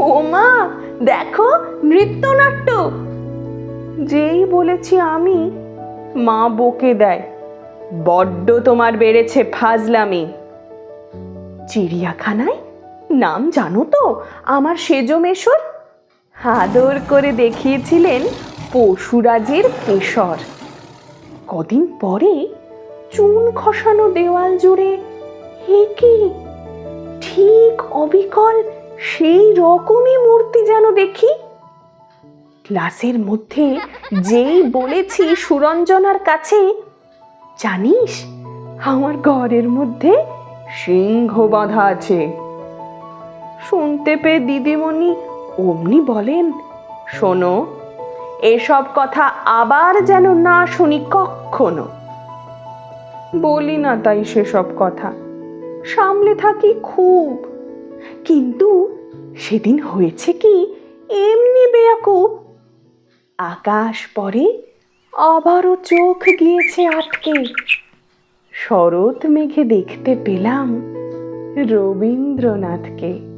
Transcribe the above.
ও মা দেখো নৃত্যনাট্য। যেই বলেছি আমি, মা বকে দেয়। বড্ড তোমার বেড়েছে ফাজলামি। চিড়িয়াখানায়? নাম জানো তো, আমার সেজো মেশর? আদর করে দেখিয়েছিলেন পশুরাজের কেশর। কদিন পরে চুন খসানো দেওয়াল জুড়ে হে কি? ঠিক অবিকল সেই রকমই মূর্তি যেন দেখি। ক্লাসের মধ্যে যেই বলেছি সুরঞ্জনার কাছে, জানিস, আমার ঘরের মধ্যে সিংহ বাঁধা আছে। শুনতে পেয়ে দিদিমণি অমনি বলেন, শোনো, এসব কথা আবার যেন না শুনি কখনো বলি না তাই সেসব কথা। সামলে থাকি খুব। কিন্তু সেদিন হয়েছে কি? এমনি বেয়াকুব। আকাশ পরে আবারও চোখ গিয়েছে আটকে। শরৎ মেঘে দেখতে পেলাম রবীন্দ্রনাথকে।